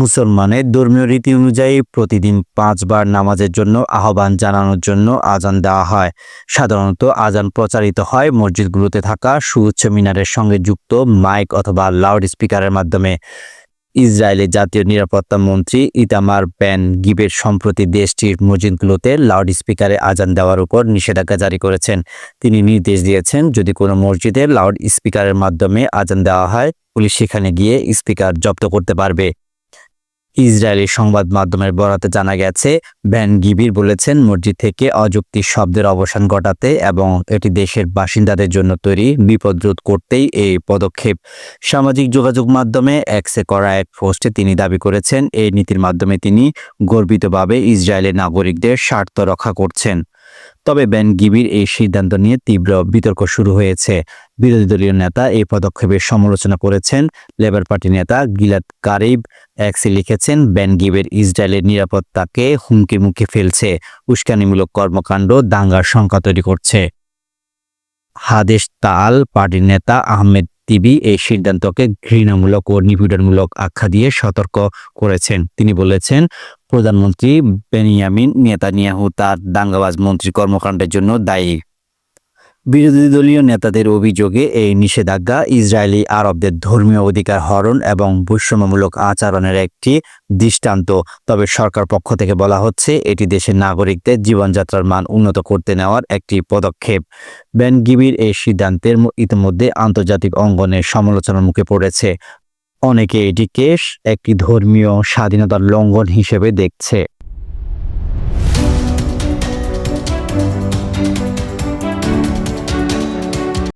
মুসলমানের ধর্মীয় রীতি অনুযায়ী প্রতিদিন পাঁচবার নামাজের জন্য আহ্বান জানানোর জন্য আজান দেওয়া হয়। সাধারণত আজান প্রচারিত হয় মসজিদগুলোতে থাকা সুউচ্চ মিনারের সঙ্গে যুক্ত মাইক অথবা লাউড স্পিকারের মাধ্যমে। ইসরায়েলের জাতীয় নিরাপত্তা মন্ত্রী ইতামার ব্যান গিবের সম্প্রতি দেশটির মসজিদগুলোতে লাউড স্পিকারে আজান দেওয়ার উপর নিষেধাজ্ঞা জারি করেছেন। তিনি নির্দেশ দিয়েছেন, যদি কোনো মসজিদে লাউড স্পিকারের মাধ্যমে আজান দেওয়া হয়, পুলিশ সেখানে গিয়ে স্পিকার জব্দ করতে পারবে। ইসরায়েলি সংবাদ মাধ্যমের বরাতে জানা গেছে, ব্যান গিবির বলেছেন, মসজিদ থেকে অযৌক্তিক শব্দের অবসান ঘটাতে এবং এটি দেশের বাসিন্দাদের জন্য তৈরি বিপদ রোধ করতেই এই পদক্ষেপ। সামাজিক যোগাযোগ মাধ্যমে এক্সে করা এক পোস্টে তিনি দাবি করেছেন, এই নীতির মাধ্যমে তিনি গর্বিতভাবে ইসরায়েলের নাগরিকদের স্বার্থ রক্ষা করছেন। তবে ব্যান গিবির এই সিদ্ধান্ত নিয়ে তীব্র বিতর্ক শুরু হয়েছে। বিরোধী দলীয় নেতা এই পদক্ষেপের সমালোচনা করেছেন। লেবার পার্টি নেতা গিলাদ কারিব এক্সে লিখেছেন, ব্যান গিবের ইসরায়েলের নিরাপত্তাকে হুমকির মুখে ফেলছে। উস্কানিমূলক কর্মকাণ্ড দাঙ্গার শঙ্কা তৈরি করছে। হাদেশ তাল পার্টির নেতা আহমেদ তিবি এই সিদ্ধান্তকে ঘৃণামূলক ও নিপীড়নমূলক আখ্যা দিয়ে সতর্ক করেছেন। তিনি বলেছেন প্রধানমন্ত্রী বেনিয়ামিন নেতানিয়াহু তার দাঙ্গাবাজ মন্ত্রী কর্মকাণ্ডের জন্য দায়ী। বিরোধী দলীয় নেতাদের অভিযোগে এই নিষেধাজ্ঞা ইসরায়েলি আরবদের ধর্মীয় অধিকার হরণ এবং বৈষম্যমূলক আচরণের একটি দৃষ্টান্ত। তবে সরকার পক্ষ থেকে বলা হচ্ছে, এটি দেশের নাগরিকদের জীবনযাত্রার মান উন্নত করতে নেওয়ার একটি পদক্ষেপ। বেন গিবির এই সিদ্ধান্তের ইতিমধ্যে আন্তর্জাতিক অঙ্গনের সমালোচনার মুখে পড়েছে। অনেকে এটিকে একটি ধর্মীয় স্বাধীনতার লঙ্ঘন হিসেবে দেখছে।